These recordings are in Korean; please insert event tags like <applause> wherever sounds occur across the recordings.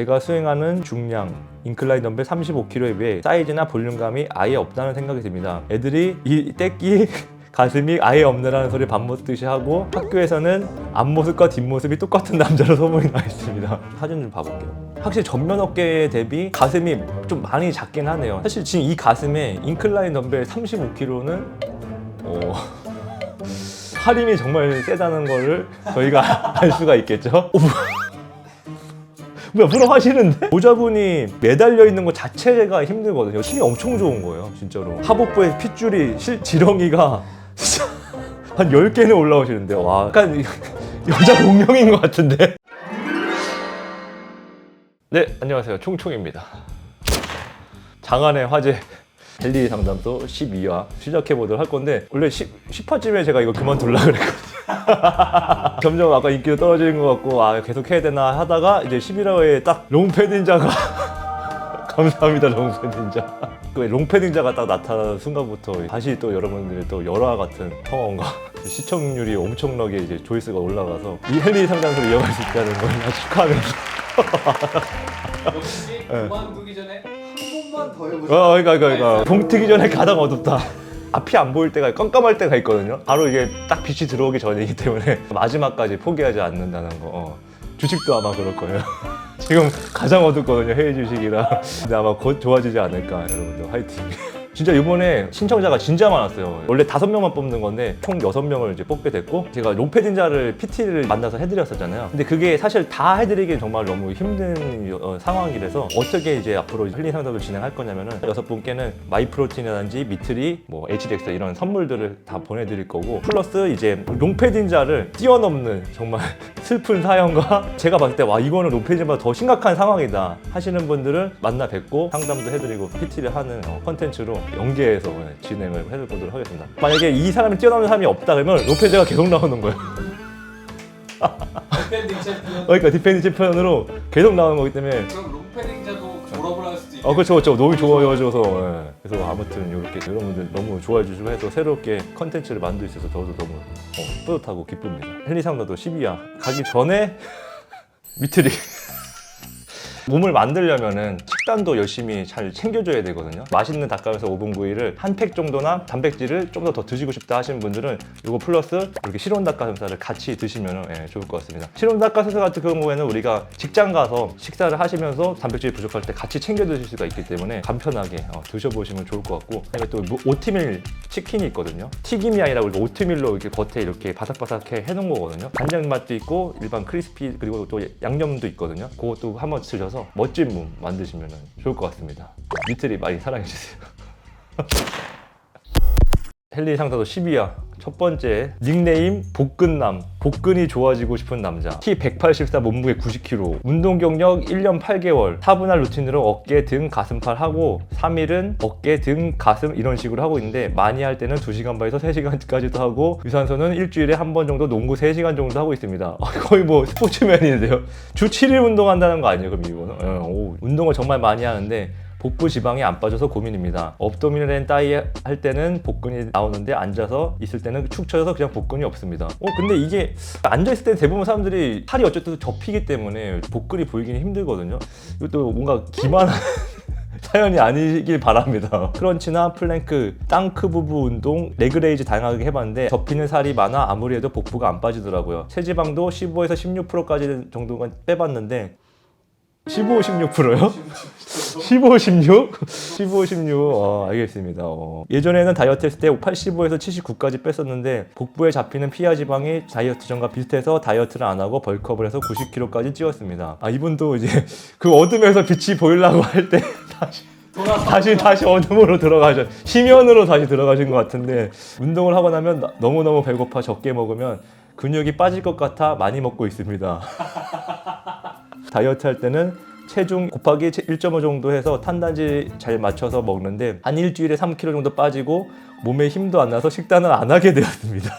제가 수행하는 중량 인클라인 덤벨 35kg에 비해 사이즈나 볼륨감이 아예 없다는 생각이 듭니다. 애들이 이 떼끼 <laughs> 가슴이 아예 없느라는 소리 밥 먹듯이 하고 학교에서는 앞모습과 뒷모습이 똑같은 남자로 소문이 나 있습니다. 사진 좀 봐볼게요. 확실히 전면 어깨 대비 가슴이 좀 많이 작긴 하네요. 사실 지금 이 가슴에 인클라인 덤벨 35kg는 어... <laughs> 할인이 정말 세다는 거를 저희가 <laughs> 알 수가 있겠죠? 뭐야 부러워하시는데? 모자분이 매달려 있는 것 자체가 힘들거든요. 힘이 엄청 좋은 거예요 진짜로. 하복부의 핏줄이 실 지렁이가 한 10개는 올라오시는데 와 약간 여자 공룡인 것 같은데? 네 안녕하세요. 총총입니다. 장안의 화제 헨리 상담소 12화 시작해 보도록 할 건데 원래 10, 10화쯤에 제가 이거 그만둘라 그랬거든요 <laughs> 점점 아까 인기도 떨어지는 것 같고 아 계속 해야 되나 하다가 이제 11화에 딱 롱패딩자가 <laughs> 감사합니다 롱패딩자 그 롱패딩자가 딱 나타나는 순간부터 다시 또 여러분들의 또 열화 같은 평온과 <laughs> 시청률이 엄청나게 이제 조회수가 올라가서 이 헨리 상담소를 이어갈 수 있다는 걸 축하하면서 역시 네. 그만두기 전에 한 번만 더 해보자. 어, 그러니까, 그러니까, 그러니까. 동트기 전에 가장 어둡다. 앞이 안 보일 때가 깜깜할 때가 있거든요. 바로 이게 딱 빛이 들어오기 전이기 때문에 <laughs> 마지막까지 포기하지 않는다는 거. 어. 주식도 아마 그럴 거예요. <laughs> 지금 가장 어둡거든요. 해외 주식이라. 근데 아마 곧 좋아지지 않을까. 여러분들 화이팅. 진짜 이번에 신청자가 진짜 많았어요. 원래 다섯 명만 뽑는 건데 총 여섯 명을 이제 뽑게 됐고 제가 롱패딩자를 PT를 만나서 해드렸었잖아요. 근데 그게 사실 다 해드리기 정말 너무 힘든 어, 상황이라서 어떻게 이제 앞으로 힐링 상담을 진행할 거냐면은 여섯 분께는 마이프로틴이라든지 미트리, 뭐 HDX 이런 선물들을 다 보내드릴 거고 플러스 이제 롱패딩자를 뛰어넘는 정말 <laughs> 슬픈 사연과 제가 봤을 때 와 이거는 롱패딩보다 더 심각한 상황이다 하시는 분들을 만나 뵙고 상담도 해드리고 PT를 하는 어, 컨텐츠로 연계해서 네, 진행을 해보도록 하겠습니다. 만약에 이 사람이 뛰어넘는 사람이 없다 그러면 롱패딩가 계속 나오는 거예요. 챔피언. 그러니까 디펜딩 챔피언으로 계속 나오는 거기 때문에 그럼 롱패딩자도 졸업을 할 수도 있고. 어 그렇죠 그렇죠 너무 좋아져서 예. 그래서 아무튼 이렇게 여러분들 너무 좋아해 주시고 해서 새롭게 컨텐츠를 만들 수 있어서 저도 너무 어, 뿌듯하고 기쁩니다 헨리 상담도 12화 가기 전에 <laughs> 미트리 몸을 만들려면은 식단도 열심히 잘 챙겨줘야 되거든요. 맛있는 닭가슴살 5분 구이를 한 팩 정도나 단백질을 좀 더 더 드시고 싶다 하시는 분들은 이거 플러스 이렇게 실온 닭가슴살을 같이 드시면 예, 좋을 것 같습니다. 실온 닭가슴살 같은 경우에는 우리가 직장 가서 식사를 하시면서 단백질이 부족할 때 같이 챙겨 드실 수가 있기 때문에 간편하게 어, 드셔보시면 좋을 것 같고 그다음에 또 뭐- 오트밀 치킨이 있거든요. 튀김이 아니라 우리가 오트밀로 이렇게 겉에 이렇게 바삭바삭해 해놓은 거거든요. 간장 맛도 있고 일반 크리스피 그리고 또 양념도 있거든요. 그것도 한번 드셔서 멋진 몸 만드시면 좋을 것 같습니다. 미트리 많이 사랑해주세요. <laughs> 헨리 상사도 12화 첫 번째 닉네임 복근남. 복근이 좋아지고 싶은 남자. 키 184 몸무게 90kg 운동 경력 1년 8개월. 타분한 루틴으로 어깨 등 가슴팔 하고 3일은 어깨 등 가슴 이런 식으로 하고 있는데 많이 할 때는 2시간 반에서 3시간까지도 하고 유산소는 일주일에 한 번 정도 농구 3시간 정도 하고 있습니다. 아, <laughs> 거의 뭐 스포츠맨인데요. 주 7일 운동한다는 거 아니에요 그럼 이거는? 예, 오, 운동을 정말 많이 하는데 복부 지방이 안 빠져서 고민입니다. 업도미널 앤 다이 할 때는 복근이 나오는데 앉아서 있을 때는 축 처져서 그냥 복근이 없습니다. 어 근데 이게 앉아 있을 때 대부분 사람들이 팔이 어쨌든 접히기 때문에 복근이 보이기는 힘들거든요. 이것도 뭔가 기만한 <laughs> 사연이 아니길 바랍니다. 크런치나 플랭크, 땅크 부부 운동, 레그레이즈 다양하게 해봤는데 접히는 살이 많아 아무리 해도 복부가 안 빠지더라고요. 체지방도 15에서 16%까지 정도가 빼봤는데 15, 16%요? 15, 16? 15, 16. 어, 알겠습니다. 어. 예전에는 다이어트 했을 때 85에서 79까지 뺐었는데 복부에 잡히는 피하 지방이 다이어트 전과 비슷해서 다이어트를 안 하고 벌크업을 해서 90kg까지 찌웠습니다. 아, 이분도 이제 <laughs> 그 어둠에서 빛이 보이려고 할 때 <laughs> 다시 다시 다시 어둠으로 들어가셔 심연으로 다시 들어가신 것 같은데 운동을 하고 나면 나- 너무 너무 배고파 적게 먹으면 근육이 빠질 것 같아 많이 먹고 있습니다. <laughs> 다이어트 할 때는 체중 곱하기 1.5 정도 해서 탄단지 잘 맞춰서 먹는데 한 일주일에 3kg 정도 빠지고 몸에 힘도 안 나서 식단을 안 하게 <laughs> 되었습니다.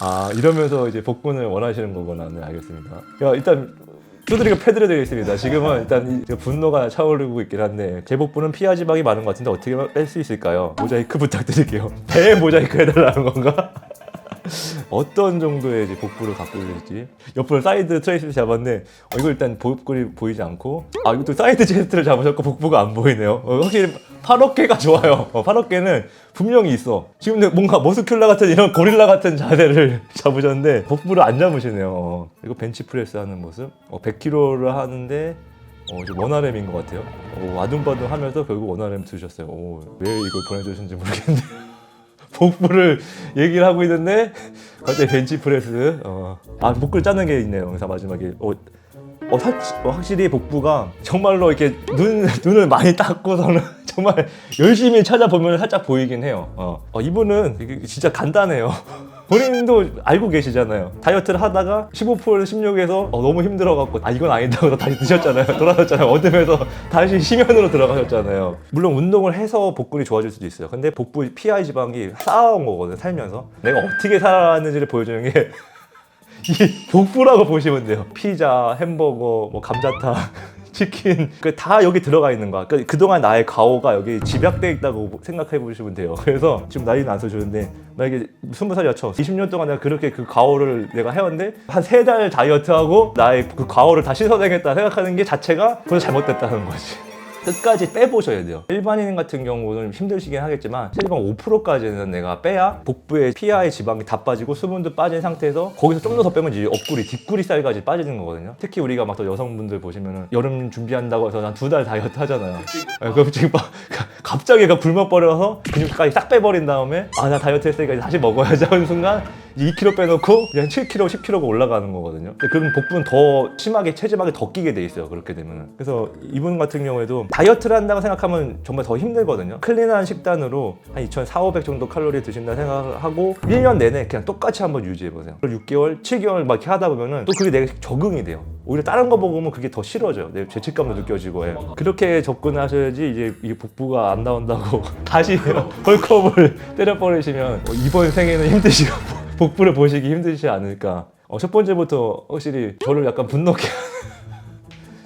아 이러면서 이제 복근을 원하시는 거구나. 네 알겠습니다. 야 일단 두드리고 패드려 드리겠습니다. 지금은 일단 이 분노가 차오르고 있긴 한데 제 복부는 피하 지방이 많은 것 같은데 어떻게 뺄 수 있을까요? 모자이크 부탁드릴게요. <laughs> 배에 모자이크 해달라는 건가? 어떤 정도의 이제 복부를 갖고 계실지. 옆으로 사이드 트레이스를 잡았는데 어, 이거 일단 복부이 보이지 않고 아 이것도 사이드 체스트를 잡으셨고 복부가 안 보이네요. 어, 확실히 팔 어깨가 좋아요. 어, 팔 어깨는 분명히 있어. 지금 뭔가 머스큘라 같은 이런 고릴라 같은 자세를 <laughs> 잡으셨는데 복부를 안 잡으시네요. 어, 이거 벤치프레스 하는 모습. 어, 100kg를 하는데 어, 이제 원RM인 것 같아요. 어, 아둥바둥 하면서 결국 원RM 드셨어요. 어, 왜 이걸 보내주신지 모르겠는데. <laughs> 복부를 얘기를 하고 있는데 갑자기 벤치프레스. 어. 아 복부를 짜는 게 있네요. 영상 마지막에. 어, 어, 사, 어, 확실히 복부가 정말로 이렇게 눈, <laughs> 눈을 많이 닦고서는 <laughs> 정말 열심히 찾아보면 살짝 보이긴 해요. 어. 어, 이분은 진짜 간단해요. <laughs> 본인도 알고 계시잖아요. 다이어트를 하다가 15% 16에서 어, 너무 힘들어갖고 아 이건 아니다고 다시 드셨잖아요. 돌아섰잖아요. 어둠에서 다시 심연으로 들어가셨잖아요. 물론 운동을 해서 복근이 좋아질 수도 있어요. 근데 복부 PI 지방이 쌓아온 거거든 살면서. 내가 어떻게 살아왔는지를 보여주는 게 이 복부라고 보시면 돼요. 피자, 햄버거, 뭐 감자탕, <laughs> 치킨 그다 여기 들어가 있는 거야. 그 그동안 나의 가오가 여기 집약돼 있다고 생각해 보시면 돼요. 그래서 지금 나이는 안 써주는데 만약에 20살 여쳐 20년 동안 내가 그렇게 그 가오를 내가 해왔는데 한 세 달 다이어트하고 나의 그 가오를 다 씻어내겠다 생각하는 게 자체가 벌써 잘못됐다는 거지. 끝까지 빼보셔야 돼요. 일반인 같은 경우는 힘드시긴 하겠지만 체지방 5%까지는 내가 빼야 복부에 피하의 지방이 다 빠지고 수분도 빠진 상태에서 거기서 좀더 빼면 이제 옆구리, 뒷구리 살까지 빠지는 거거든요. 특히 우리가 막 또 여성분들 보시면은 여름 준비한다고 해서 한두달 다이어트 하잖아요. 아, 그럼 지금 막 <laughs> 갑자기 그 굶어 버려서 근육까지 싹 빼버린 다음에 아 나 다이어트 했으니까 다시 먹어야지 하는 순간 2kg 빼놓고 그냥 7kg, 10kg가 올라가는 거거든요. 근데 그럼 복부는 더 심하게 체지방이 더 끼게 돼 있어요. 그렇게 되면. 그래서 이분 같은 경우에도 다이어트를 한다고 생각하면 정말 더 힘들거든요. 클린한 식단으로 한 2,400, 500 정도 칼로리 드신다 생각하고 1년 내내 그냥 똑같이 한번 유지해 보세요. 6개월, 7개월 막 이렇게 하다 보면은 또 그게 내가 적응이 돼요. 오히려 다른 거 먹으면 그게 더 싫어져요. 내 죄책감도 느껴지고 해. 그렇게 접근하셔야지 이제 이게 복부가 안 나온다고 <laughs> 다시 벌크업을 때려버리시면 어, 이번 생에는 힘드시고 <laughs> 복부를 보시기 힘드시지 않을까. 어, 첫 번째부터 확실히 저를 약간 분노케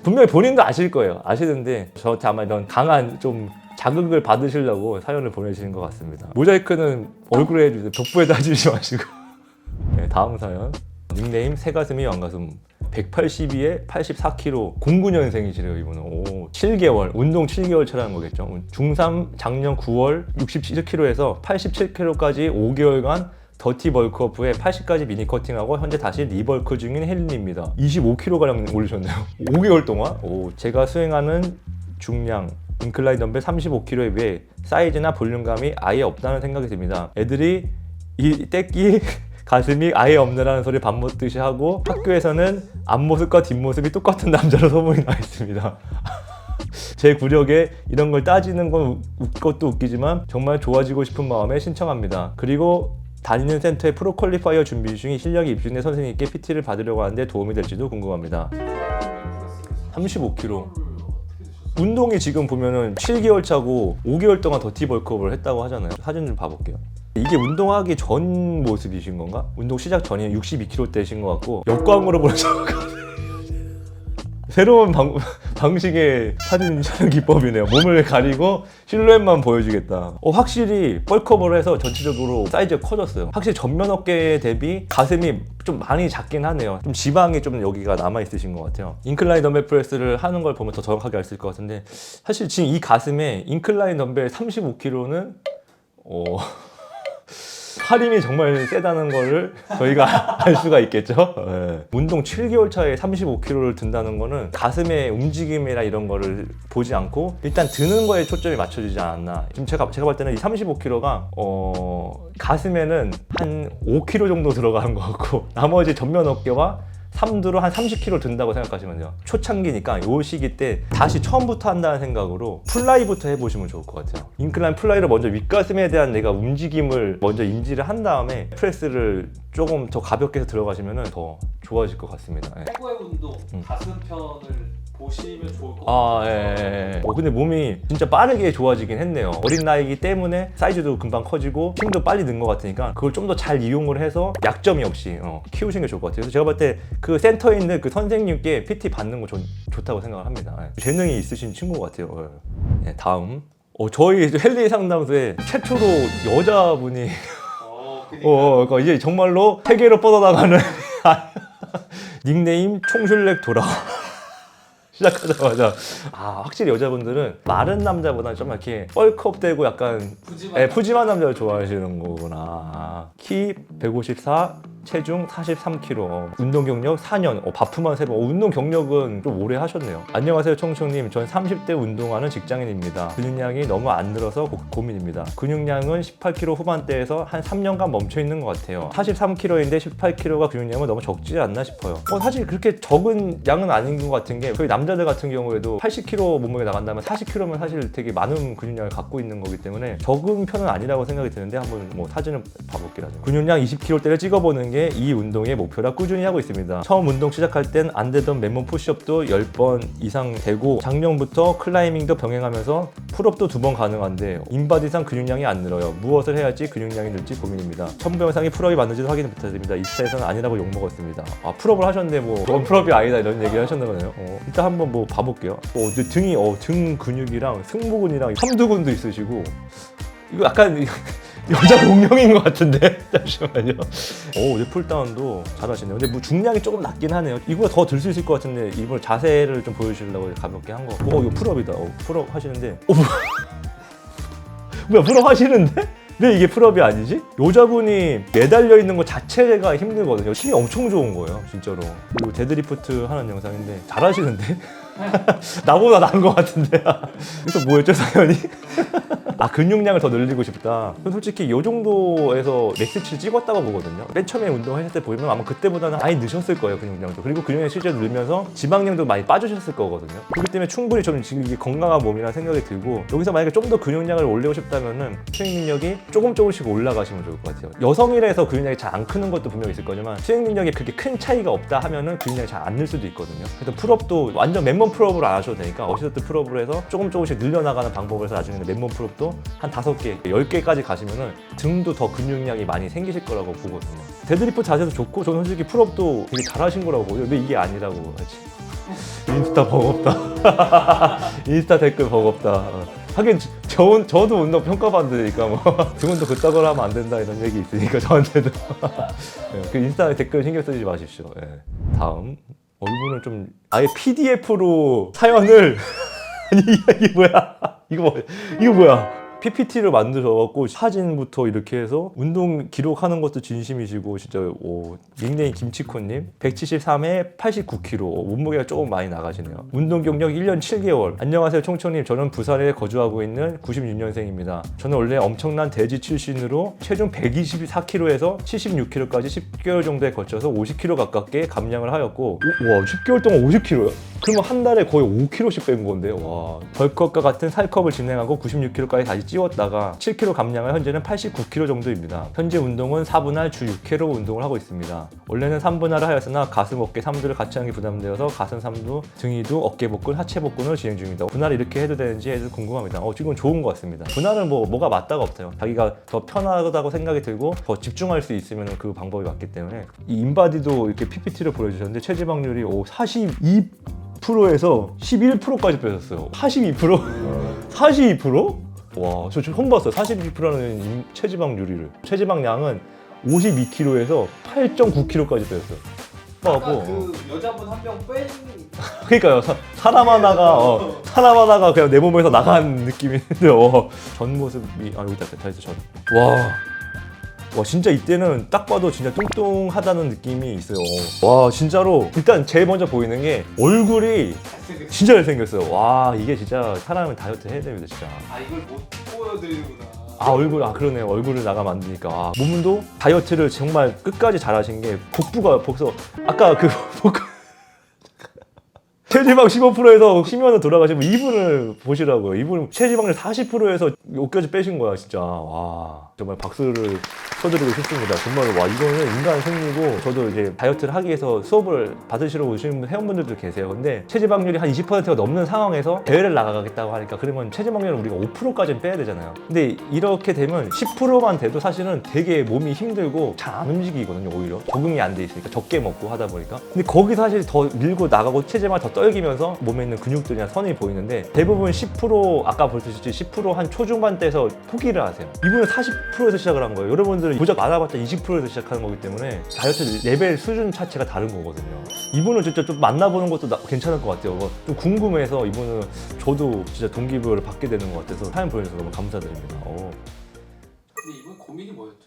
분명히 본인도 아실 거예요. 아시는데 저한테 아마 이런 강한 좀 자극을 받으시려고 사연을 보내시는 것 같습니다. 모자이크는 얼굴에 해주세요. 복부에다 해주지 <laughs> 마시고. 네, 다음 사연. 닉네임 새가슴이 왕가슴 182에 84kg 09년생이시래요 이분은 오 7개월 운동 7개월 차라는 거겠죠 중3 작년 9월 67kg에서 87kg까지 5개월간 더티 벌크업 후에 80까지 미니 커팅하고 현재 다시 리벌크 중인 헬린입니다 25kg가량 올리셨네요 <laughs> 5개월 동안 오 제가 수행하는 중량 인클라인 덤벨 35kg에 비해 사이즈나 볼륨감이 아예 없다는 생각이 듭니다 애들이 이 떼끼 <laughs> 가슴이 아예 없느라는 소리 밥 먹듯이 하고 학교에서는 앞모습과 뒷모습이 똑같은 남자로 소문이 나 있습니다. <laughs> 제 구력에 이런 걸 따지는 건 웃- 것도 웃기지만 정말 좋아지고 싶은 마음에 신청합니다. 그리고 다니는 센터의 프로 퀄리파이어 준비 중인 실력이 입증된 선생님께 PT를 받으려고 하는데 도움이 될지도 궁금합니다. 35kg. 운동이 지금 보면은 7개월 차고 5개월 동안 더티 벌크업을 했다고 하잖아요. 사진 좀 봐볼게요. 이게 운동하기 전 모습이신 건가? 운동 시작 전에 62kg 대신 것 같고 역광으로 보내서 <laughs> 새로운 방, <laughs> 방식의 사진 촬영 기법이네요. 몸을 가리고 실루엣만 보여주겠다. 어, 확실히 뻘컵을 해서 전체적으로 사이즈가 커졌어요. 확실히 전면 어깨 대비 가슴이 좀 많이 작긴 하네요. 좀 지방이 좀 여기가 남아 있으신 것 같아요. 인클라인 덤벨 프레스를 하는 걸 보면 더 정확하게 알 수 있을 것 같은데 사실 지금 이 가슴에 인클라인 덤벨 35kg는 어... 할인이 정말 세다는 거를 저희가 <laughs> 알 수가 있겠죠. 예. 운동 7개월 차에 35kg를 든다는 거는 가슴의 움직임이나 이런 거를 보지 않고 일단 드는 거에 초점이 맞춰지지 않았나. 지금 제가 제가 볼 때는 이 35kg가 어 가슴에는 한 5kg 정도 들어가는 것 같고 <laughs> 나머지 전면 어깨와 삼두로 한 30kg 든다고 생각하시면 돼요. 초창기니까 요 시기 때 다시 처음부터 한다는 생각으로 플라이부터 해보시면 좋을 것 같아요. 인클라인 플라이를 먼저 윗가슴에 대한 내가 움직임을 먼저 인지를 한 다음에 프레스를 조금 더 가볍게 해서 들어가시면 더 좋아질 것 같습니다. 예. 최고의 운동 음. 가슴 편을 보시면 좋을 것 아. 예, 예, 예. 어, 근데 몸이 진짜 빠르게 좋아지긴 했네요. 어린 나이기 때문에 사이즈도 금방 커지고 힘도 빨리 는 것 같으니까 그걸 좀 더 잘 이용을 해서 약점이 없이 어, 키우시는 게 좋을 것 같아요. 그래서 제가 볼 때 그 센터에 있는 그 선생님께 PT 받는 거 좋, 좋다고 생각을 합니다. 예. 재능이 있으신 친구 같아요. 예. 예, 다음. 어, 저희 헬리 상담소에 최초로 여자분이 어, 그러니까. 어, 그러니까 이제 정말로 세계로 뻗어나가는 <laughs> 닉네임 총슐렉 돌아. 시작하자마자 아 확실히 여자분들은 마른 남자보다 좀 이렇게 뻘컵되고 약간 푸짐한 예, 푸짐한 남자를 좋아하시는 거구나. 아, 키 154, 체중 43kg, 운동 경력 4년, 어, 바프만 세번 어, 운동 경력은 좀 오래 하셨네요. 안녕하세요, 청청님. 전 30대 운동하는 직장인입니다. 근육량이 너무 안 늘어서 고, 민입니다 근육량은 18kg 후반대에서 한 3년간 멈춰 있는 것 같아요. 43kg인데 18kg가 근육량은 너무 적지 않나 싶어요. 어, 사실 그렇게 적은 양은 아닌 것 같은 게 거의 남자들 같은 경우에도 80kg 몸무게 나간다면 40kg면 사실 되게 많은 근육량을 갖고 있는 거기 때문에 적은 편은 아니라고 생각이 드는데 한번 뭐 사진을 봐볼게요. 근육량 20kg대를 찍어보는 게이 운동의 목표라 꾸준히 하고 있습니다. 처음 운동 시작할 땐 안 되던 맨몸 푸시업도 10번 이상 되고 작년부터 클라이밍도 병행하면서 풀업도 두 번 가능한데 인바디상 근육량이 안 늘어요. 무엇을 해야지 근육량이 늘지 고민입니다. 첨부 영상이 풀업이 맞는지도 확인 부탁드립니다. 인스타에서는 아니라고 욕먹었습니다. 아 풀업을 하셨는데 뭐 그건 풀업이 아니다 이런 얘기를 하셨는 거네요. 어, 일단 한번 뭐 봐볼게요. 어, 등이 어, 등 근육이랑 승모근이랑 삼두근도 있으시고 이거 약간 여자 공룡인 것 같은데 <laughs> 잠시만요. 오, 풀다운도 잘하시네요. 근데 뭐 중량이 조금 낮긴 하네요. 이거 더들 수 있을 것 같은데 이번 자세를 좀 보여주려고 가볍게 한 거. 오, 이거 풀업이다. 어, 풀업 하시는데. 오, 뭐야? <laughs> 뭐야, 풀업 하시는데? 왜 이게 풀업이 아니지? 여자분이 매달려 있는 것 자체가 힘들거든요. 힘이 엄청 좋은 거예요, 진짜로. 그리고 데드리프트 하는 영상인데 잘하시는데? <laughs> 나보다 나은 것 같은데. 그래서 뭐였죠, 사연이? 아 근육량을 더 늘리고 싶다. 그럼 솔직히 이 정도에서 맥스치를 찍었다고 보거든요. 맨 처음에 운동하실 때 보면 아마 그때보다는 많이 늦으셨을 거예요 근육량도. 그리고 근육량이 실제로 늘면서 지방량도 많이 빠지셨을 거거든요. 그렇기 때문에 충분히 좀 지금 이게 건강한 몸이라는 생각이 들고 여기서 만약에 좀 더 근육량을 올리고 싶다면은 수행 능력이 조금 조금씩 올라가시면 좋을 것 같아요. 여성이라서 근육량이 잘 안 크는 것도 분명히 있을 거지만 수행 능력이 그렇게 큰 차이가 없다 하면은 근육량이 잘 안 늘 수도 있거든요. 그래서 풀업도 완전 맨몸 풀업으로 안 하셔도 되니까 어시스트 풀업을 해서 조금 조금씩 늘려나가는 방법을 해서 나중에는 맨몸 풀업도 한 다섯 개, 열 개까지 가시면은 등도 더 근육량이 많이 생기실 거라고 보거든요. 데드리프트 자세도 좋고 저는 솔직히 풀업도 되게 잘하신 거라고 보여요. 왜 이게 아니라고 하지? 인스타 버겁다. <laughs> 인스타 댓글 버겁다. 어. 하긴 저, 저도 운동 평가받으니까 뭐 <laughs> 등은도 그따구로 하면 안 된다 이런 얘기 있으니까 저한테도 예, <laughs> 그 인스타 댓글 신경 쓰지 마십시오. 예. 다음 얼굴은 좀 아예 PDF로 사연을 아니 이게 뭐야? 이거 뭐 이거 뭐야? PPT를 만드셔갖고 사진부터 이렇게 해서 운동 기록하는 것도 진심이시고 진짜 오, 닉네임 김치코님. 173에 89kg 몸무게가 조금 많이 나가시네요. 운동 경력 1년 7개월. 안녕하세요 총총님. 저는 부산에 거주하고 있는 96년생입니다. 저는 원래 엄청난 돼지 출신으로 체중 124kg에서 76kg까지 10개월 정도에 걸쳐서 50kg 가깝게 감량을 하였고 오, 와 10개월 동안 50kg요? 그러면 한 달에 거의 5kg씩 뺀 건데 와. 벌크업과 같은 살컵을 진행하고 96kg까지 다시 찌웠다가 7kg 감량을 현재는 89kg 정도입니다. 현재 운동은 4분할 주 6회로 운동을 하고 있습니다. 원래는 3분할을 하였으나 가슴, 어깨, 삼두를 같이 하는 게 부담되어서 가슴, 삼두, 등이두, 어깨 복근, 하체 복근을 진행 중입니다. 분할 이렇게 해도 되는지 해서 궁금합니다. 어, 지금 좋은 것 같습니다. 분할은 뭐 뭐가 맞다가 없어요. 자기가 더 편하다고 생각이 들고 더 집중할 수 있으면 그 방법이 맞기 때문에 이 인바디도 이렇게 PPT를 보여주셨는데 체지방률이 오, 42 10%에서 11%까지 빼셨어요. 82%? 42%? 와, 저 처음 봤어요. 42%라는 체지방률을. 체지방량은 52kg에서 8.9kg까지 빼셨어요. 아까 그 여자분 한 명 뺀. <laughs> 그러니까요. 사, 사람 하나가 어, 사람 하나가 그냥 내 몸에서 나간 느낌인데 어, 전 모습이 아 여기 있다 다 있어 전. 와. 와 진짜 이때는 딱 봐도 진짜 뚱뚱하다는 느낌이 있어요. 와 진짜로 일단 제일 먼저 보이는 게 얼굴이 진짜 잘생겼어요. 와 이게 진짜 사람은 다이어트 해야 됩니다 진짜. 아 이걸 못 보여드리구나. 아 얼굴 아 그러네 얼굴을 나가 만드니까 아, 몸도 다이어트를 정말 끝까지 잘하신 게 복부가 벌써 아까 그 <laughs> 복. 체지방 15%에서 심연으로 돌아가시면 이분을 보시라고요. 이분 체지방률 40%에서 여기까지 빼신 거야, 진짜. 와, 정말 박수를 쳐드리고 싶습니다. 정말 와, 이거는 인간 승리고 저도 이제 다이어트를 하기 위해서 수업을 받으시러 오시는 회원분들도 계세요. 근데 체지방률이 한 20%가 넘는 상황에서 대회를 나가겠다고 하니까 그러면 체지방률을 우리가 5%까지는 빼야 되잖아요. 근데 이렇게 되면 10%만 돼도 사실은 되게 몸이 힘들고 잘 안 움직이거든요, 오히려. 적응이 안 돼 있으니까 적게 먹고 하다 보니까. 근데 거기 사실 더 밀고 나가고 체지방을 더 떨기면서 몸에 있는 근육들이나 선이 보이는데 대부분 10% 아까 보셨듯이 10%한 초중반대에서 포기를 하세요. 이분은 40%에서 시작을 한 거예요. 여러분들은 고작 많아봤자 20%에서 시작하는 거기 때문에 다이어트 레벨 수준 자체가 다른 거거든요. 이분은 진짜 좀 만나보는 것도 나- 괜찮을 것 같아요. 뭐좀 궁금해서 이분은 저도 진짜 동기부여를 받게 되는 것 같아서 사연 보내주셔서 너무 감사드립니다. 어. 근데 이분 고민이 뭐였죠?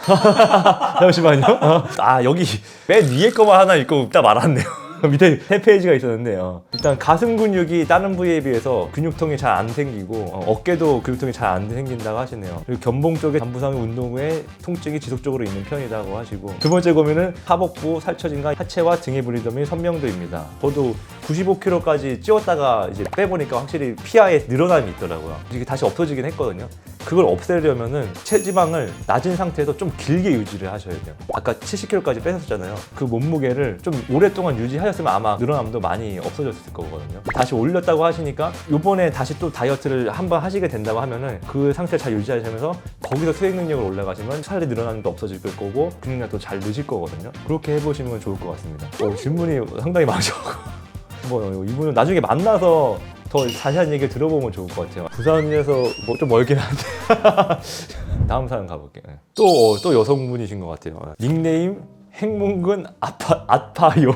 <laughs> 잠시만요. 어. 아 여기 맨 위에 거만 하나 있고 딱 말았네요. <laughs> 밑에 세 페이지가 있었는데요. 일단 가슴 근육이 다른 부위에 비해서 근육통이 잘 안 생기고 어, 깨도 근육통이 잘 안 생긴다고 하시네요. 그리고 견봉 쪽에 단부상 운동 후에 통증이 지속적으로 있는 편이라고 하시고 두 번째 고민은 하복부, 살처짐과 하체와 등의 불리덤이 선명도입니다. 저도 95kg까지 찌웠다가 이제 빼보니까 확실히 피하에 늘어남이 있더라고요. 이게 다시 없어지긴 했거든요. 그걸 없애려면은 체지방을 낮은 상태에서 좀 길게 유지를 하셔야 돼요. 아까 70kg까지 뺐었잖아요. 그 몸무게를 좀 오랫동안 유지하셨으면 아마 늘어남도 많이 없어졌을 거거든요. 다시 올렸다고 하시니까 이번에 다시 또 다이어트를 한번 하시게 된다고 하면은 그 상태 잘 유지하시면서 거기서 수행 능력을 올라가시면 살이 늘어나는 게 없어질 거고 근육량도 잘 느실 거거든요. 그렇게 해보시면 좋을 것 같습니다. 어, 질문이 상당히 많으셔고 <laughs> 뭐 이분은 나중에 만나서 더 자세한 얘기 들어보면 좋을 것 같아요. 부산에서 뭐 좀 멀긴 한데 <laughs> 다음 사연 가볼게요. 또또 여성분이신 것 같아요. 닉네임 행문근 아파 아파요.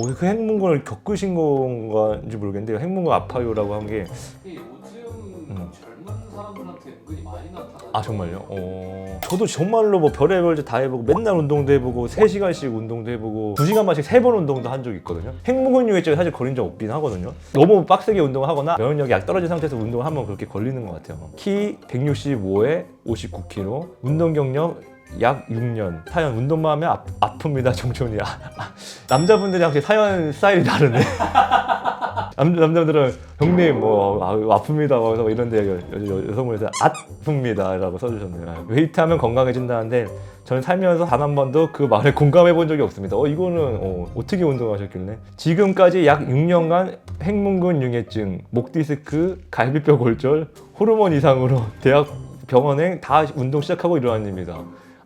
오, <laughs> 그 행문근을 겪으신 건지 모르겠는데 행문근 아파요라고 한게 음. 젊은 사람들한테 은근히 많이 나타나는 아 정말요? 어... 저도 정말로 뭐 별의별 다 해보고 맨날 운동도 해보고 3시간씩 운동도 해보고 2시간만씩 3번 운동도 한 적이 있거든요. 행문근육에 사실 걸린 적 없긴 하거든요. 너무 빡세게 운동을 하거나 면역력이 약 떨어진 상태에서 운동을 하면 그렇게 걸리는 것 같아요. 키 165에 59kg 운동 경력 약 6년. 사연 운동만 하면 아, 아픕니다 정촌이. 아, 아, 남자분들이 확실히 사연 스타일이 다르네. <laughs> 남, 남자들은 형님 뭐 아, 아픕니다 그래서 이런데 여, 여, 여성분에서 아픕니다 라고 써주셨네요. 웨이트하면 건강해진다는데 저는 살면서 단 한 번도 그 말에 공감해 본 적이 없습니다. 어 이거는 어, 어떻게 운동하셨길래? 지금까지 약 6년간 행문근 융해증 목 디스크 갈비뼈 골절 호르몬 이상으로 대학 병원에 다 운동 시작하고 일어난 일입니다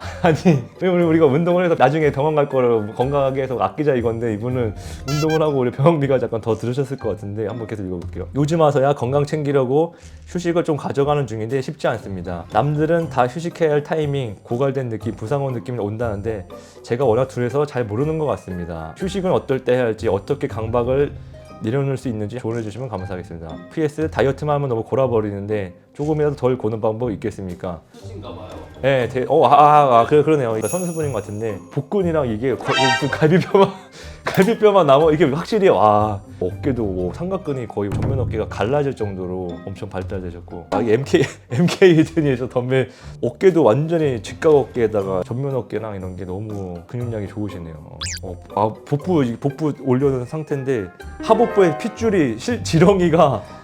<laughs> 아니 왜냐면 우리가 운동을 해서 나중에 병원 갈 거를 건강하게 해서 아끼자 이건데 이분은 운동을 하고 우리 병원비가 약간 더 들으셨을 것 같은데 한번 계속 읽어볼게요. 요즘 와서야 건강 챙기려고 휴식을 좀 가져가는 중인데 쉽지 않습니다. 남들은 다 휴식해야 할 타이밍 고갈된 느낌 부상 온 느낌이 온다는데 제가 워낙 둘에서 잘 모르는 것 같습니다. 휴식은 어떨 때 해야 할지 어떻게 강박을 내려놓을 수 있는지 조언해 주시면 감사하겠습니다. PS 다이어트만 하면 너무 골아버리는데 조금이라도 덜 고는 방법 있겠습니까? 수신가 봐요. 네, 되, 어, 아, 아, 아, 그래, 그러네요. 그러니까 선수분인 것 같은데 복근이랑 이게 거, 그 <laughs> 갈비뼈만 <laughs> 갈비뼈만 남아 이게 확실히 와 어깨도 뭐 삼각근이 거의 전면 어깨가 갈라질 정도로 엄청 발달되셨고 아, 이 MK <laughs> MK 히든이에서 덤벨 어깨도 완전히 직각 어깨에다가 전면 어깨랑 이런 게 너무 근육량이 좋으시네요. 어, 아 복부 복부 올려놓은 상태인데 하복부에 핏줄이 실 지렁이가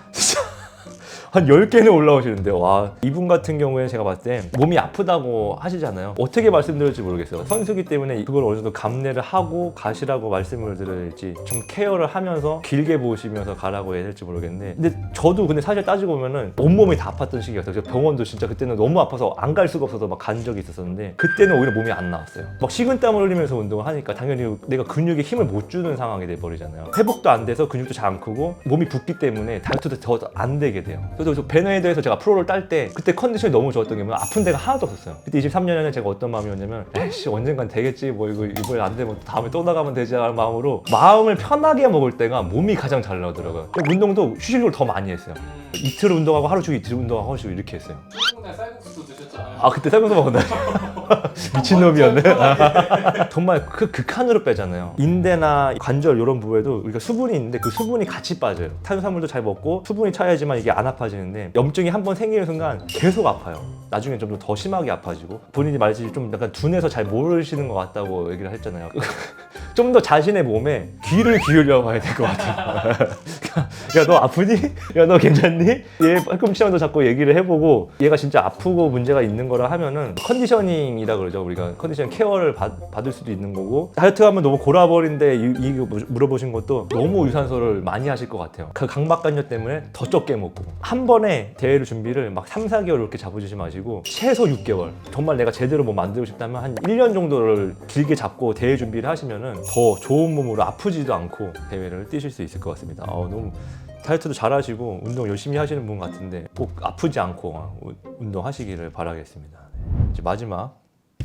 한 10개는 올라오시는데요. 와, 이분 같은 경우에 제가 봤을 때 몸이 아프다고 하시잖아요. 어떻게 말씀드릴지 모르겠어요. 선수기 때문에 그걸 어느 정도 감내를 하고 가시라고 말씀을 드려야지 좀 케어를 하면서 길게 보시면서 가라고 해야 될지 모르겠는데 근데 저도 근데 사실 따지고 보면은 온몸이 다 아팠던 시기였어요. 병원도 진짜 그때는 너무 아파서 안 갈 수가 없어서 막 간 적이 있었는데 그때는 오히려 몸이 안 나왔어요. 막 식은땀을 흘리면서 운동을 하니까 당연히 내가 근육에 힘을 못 주는 상황이 돼버리잖아요. 회복도 안 돼서 근육도 잘 안 크고 몸이 붓기 때문에 다이어트도 더 안 되게 돼요. 그래서 저 배너에 대해서 제가 프로를 딸 때 그때 컨디션이 너무 좋았던 게 뭐냐면 아픈 데가 하나도 없었어요. 그때 23년에는 제가 어떤 마음이었냐면 에이씨 언젠간 되겠지 뭐 이거 이번에 안 되면 다음에 또 나가면 되지 하는 마음으로 마음을 편하게 먹을 때가 몸이 가장 잘 나오더라고요. 운동도 휴식을 더 많이 했어요. 음, 이틀 운동하고 하루 종일 이틀 운동하고 하루 종일 이렇게 했어요. 아 그때 쌀국수 먹었나? <laughs> 미친놈이었네. 정말 그 극한으로 빼잖아요. 인대나 관절 이런 부위에도 우리가 수분이 있는데 그 수분이 같이 빠져요. 탄수화물도 잘 먹고 수분이 차야지만 이게 안 아파지는데 염증이 한 번 생기는 순간 계속 아파요. 나중에 좀 더 심하게 아파지고 본인이 말했듯이 좀 약간 둔해서 잘 모르시는 것 같다고 얘기를 했잖아요. <laughs> 좀 더 자신의 몸에 귀를 기울여 봐야 될 것 같아요. <laughs> 야 너 아프니? 야 너 괜찮니? 얘 팔꿈치랑도 자꾸 얘기를 해보고 얘가 진짜 아프고 문제가 있는 거라 하면은 컨디셔닝이라 그러죠. 우리가 컨디션 케어를 받, 받을 수도 있는 거고. 다이어트 하면 너무 골아버린데 이, 이거 물어보신 것도 너무 유산소를 많이 하실 것 같아요. 그 강박관념 때문에 더 적게 먹고. 한 번에 대회를 준비를 막 3, 4개월 이렇게 잡으시지 마시고 최소 6개월. 정말 내가 제대로 뭐 만들고 싶다면 한 1년 정도를 길게 잡고 대회 준비를 하시면은 더 좋은 몸으로 아프지도 않고 대회를 뛰실 수 있을 것 같습니다. 어, 너무 다이어트도 잘 하시고 운동 열심히 하시는 분 같은데 꼭 아프지 않고 어, 운동하시기를 바라겠습니다. 네. 이제 마지막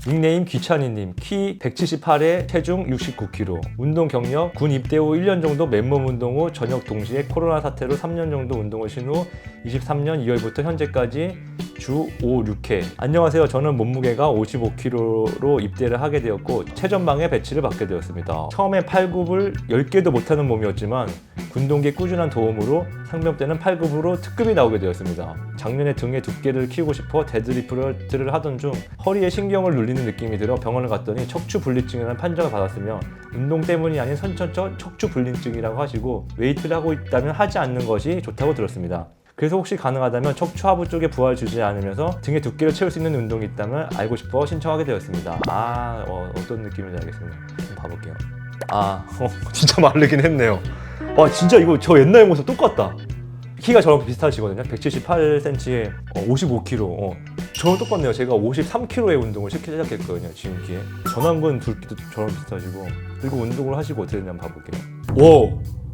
닉네임 귀찬이님 키 178에 체중 69kg 운동 경력 군 입대 후 1년 정도 맨몸 운동 후 전역 동시에 코로나 사태로 3년 정도 운동을 쉰후 23년 2월부터 현재까지 주 5, 6회 안녕하세요 저는 몸무게가 55kg로 입대를 하게 되었고 체전방에 배치를 받게 되었습니다 처음에 팔굽을 10개도 못하는 몸이었지만 군동계 꾸준한 도움으로 상병 때는 8급으로 특급이 나오게 되었습니다. 작년에 등의 두께를 키우고 싶어 데드리프트를 하던 중 허리에 신경을 눌리는 느낌이 들어 병원을 갔더니 척추 불리증이라는 판정을 받았으며 운동 때문이 아닌 선천적 척추 불린증이라고 하시고 웨이트를 하고 있다면 하지 않는 것이 좋다고 들었습니다. 그래서 혹시 가능하다면 척추 하부 쪽에 부하를 주지 않으면서 등의 두께를 채울 수 있는 운동이 있다면 알고 싶어 신청하게 되었습니다. 아 어, 떤 느낌인지 알겠습니다. 한번 봐볼게요. 아 <laughs> 어, 진짜 마르긴 했네요. 와 진짜 이거 저 옛날 모습 똑같다. 키가 저랑 비슷하시거든요. 178cm에 55kg. 어. 저랑 똑같네요. 제가 53kg의 운동을 시작했거든요. 지금 기에. 전완근 굵기도 저랑 비슷하시고. 그리고 운동을 하시고 어떻게 한번 봐볼게요. 와!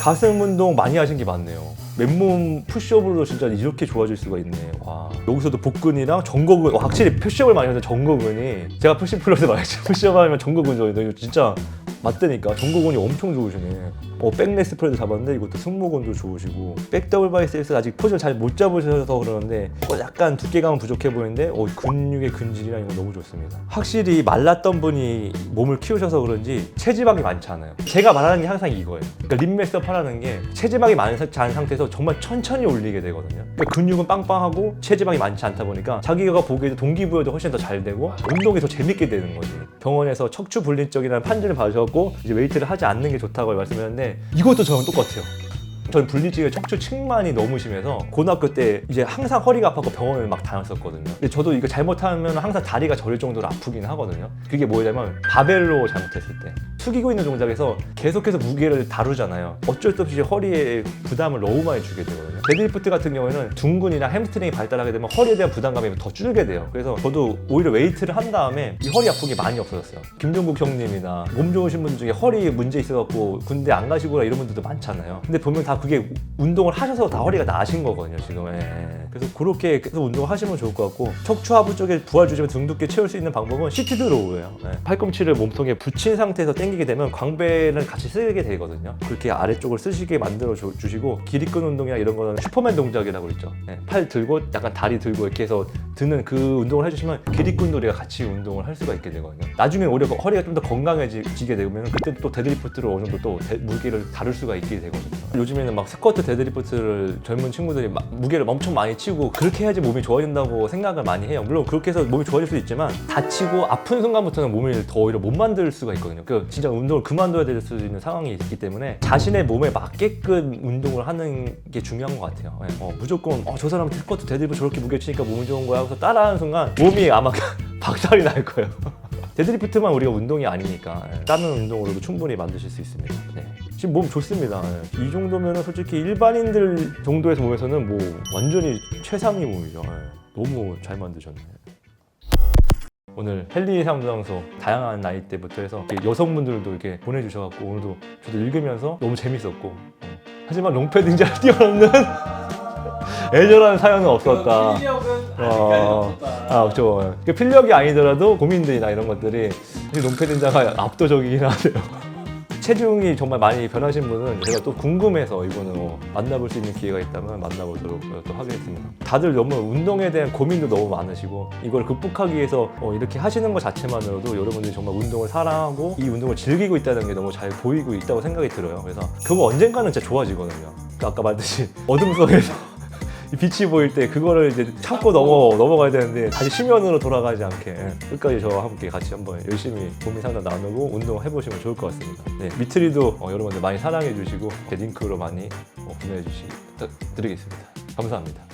가슴 운동 많이 하신 게 많네요. 맨몸 푸시업으로도 진짜 이렇게 좋아질 수가 있네. 와. 여기서도 복근이랑 정거근, 와, 확실히 푸시업을 많이 하는데 정거근이 제가 푸시 플러스 많이 했죠. 푸시업 하면 좋아요. 이거 진짜 맞다니까 정거근이 엄청 좋으시네. 어, 백레스 프레드 잡았는데 이것도 승모근도 좋으시고 백 더블 바이셉스 아직 포즈를 잘 못 잡으셔서 그러는데 어, 약간 두께감은 부족해 보이는데 어, 근육의 근질이랑 이거 너무 좋습니다. 확실히 말랐던 분이 몸을 키우셔서 그런지 체지방이 많지 않아요. 제가 말하는 게 항상 이거예요. 그러니까 립매스업 하라는 게 체지방이 많지 않은 상태에서 정말 천천히 올리게 되거든요. 그러니까 근육은 빵빵하고 체지방이 많지 않다 보니까 자기가 보기에도 동기부여도 훨씬 더 잘 되고 운동이 더 재밌게 되는 거지. 병원에서 척추 불린증이라는 판정을 받으 셨고 이제 웨이트를 하지 않는 게 좋다고 말씀했는데 이것도 저랑 똑같아요. 전 분리증에 척추 측만이 너무 심해서 고등학교 때 이제 항상 허리가 아파서 병원을 막 다녔었거든요. 근데 저도 이거 잘못하면 항상 다리가 저릴 정도로 아프긴 하거든요. 그게 뭐냐면 바벨로 잘못했을 때 숙이고 있는 동작에서 계속해서 무게를 다루잖아요. 어쩔 수 없이 허리에 부담을 너무 많이 주게 되거든요. 데드리프트 같은 경우에는 둔근이나 햄스트링이 발달하게 되면 허리에 대한 부담감이 더 줄게 돼요. 그래서 저도 오히려 웨이트를 한 다음에 이 허리 아픈 게 많이 없어졌어요. 김종국 형님이나 몸 좋으신 분 중에 허리 문제 있어갖고 군대 안 가시거나 이런 분들도 많잖아요. 근데 보면 다 그게 운동을 하셔서 다 허리가 나신 거거든요, 지금. 예. 그래서 그렇게 계속 운동을 하시면 좋을 것 같고 척추 하부 쪽에 부하 주시면 등 두께 채울 수 있는 방법은 시티드 로우예요. 예. 팔꿈치를 몸통에 붙인 상태에서 당기게 되면 광배를 같이 쓰게 되거든요. 그렇게 아래쪽을 쓰시게 만들어 주- 주시고 기립근 운동이나 이런 거는 슈퍼맨 동작이라고 그랬죠. 예. 팔 들고 약간 다리 들고 이렇게 해서 드는 그 운동을 해주시면 기립근도 우리가 같이 운동을 할 수가 있게 되거든요. 나중에 오히려 허리가 좀 더 건강해지게 되면 그때 또 데드리프트로 어느 정도 또 대- 무게를 다룰 수가 있게 되거든요. 요즘에는 막 스쿼트 데드리프트를 젊은 친구들이 막 무게를 엄청 많이 치고 그렇게 해야지 몸이 좋아진다고 생각을 많이 해요. 물론 그렇게 해서 몸이 좋아질 수 있지만 다치고 아픈 순간부터는 몸을 더 오히려 못 만들 수가 있거든요. 그 진짜 운동을 그만둬야 될 수 있는 상황이 있기 때문에 자신의 몸에 맞게끔 운동을 하는 게 중요한 것 같아요. 예. 어, 무조건 어, 저 사람은 스쿼트 데드리프트 저렇게 무게 치니까 몸이 좋은 거야 하고서 따라하는 순간 몸이 아마 <laughs> 박살이 날 거예요. <laughs> 데드리프트만 우리가 운동이 아니니까 예. 다른 운동으로도 충분히 만드실 수 있습니다. 네. 지금 몸 좋습니다. 예. 이 정도면 솔직히 일반인들 정도의 몸에서는 뭐 완전히 최상위 몸이죠. 예. 너무 잘 만드셨네. 오늘 헨리 상담소 다양한 나이대부터 해서 이렇게 여성분들도 이렇게 보내주셔갖고 오늘도 저도 읽으면서 너무 재밌었고 어. 하지만 롱패딩 잘 <laughs> 뛰어넘는 <laughs> 애절한 사연은 없었다. 필력은 아직까지 어, 없었다. 아, 그렇죠. 그 필력이 아니더라도 고민들이나 이런 것들이 사실 롱패딩자가 압도적이긴 하네요. 체중이 정말 많이 변하신 분은 제가 또 궁금해서 이거는 어, 만나볼 수 있는 기회가 있다면 만나보도록 어, 또 하겠습니다. 다들 너무 운동에 대한 고민도 너무 많으시고 이걸 극복하기 위해서 어, 이렇게 하시는 것 자체만으로도 여러분들이 정말 운동을 사랑하고 이 운동을 즐기고 있다는 게 너무 잘 보이고 있다고 생각이 들어요. 그래서 그거 언젠가는 진짜 좋아지거든요. 아까 말했듯이 어둠 속에서 이 빛이 보일 때 그거를 이제 참고 넘어 넘어가야 되는데 다시 심연으로 돌아가지 않게 예, 끝까지 저와 함께 같이 한번 열심히 고민 상담 나누고 운동 해보시면 좋을 것 같습니다. 네, 미트리도 어, 여러분들 많이 사랑해 주시고 제 링크로 많이 어, 구매해 주시기 부탁드리겠습니다. 감사합니다.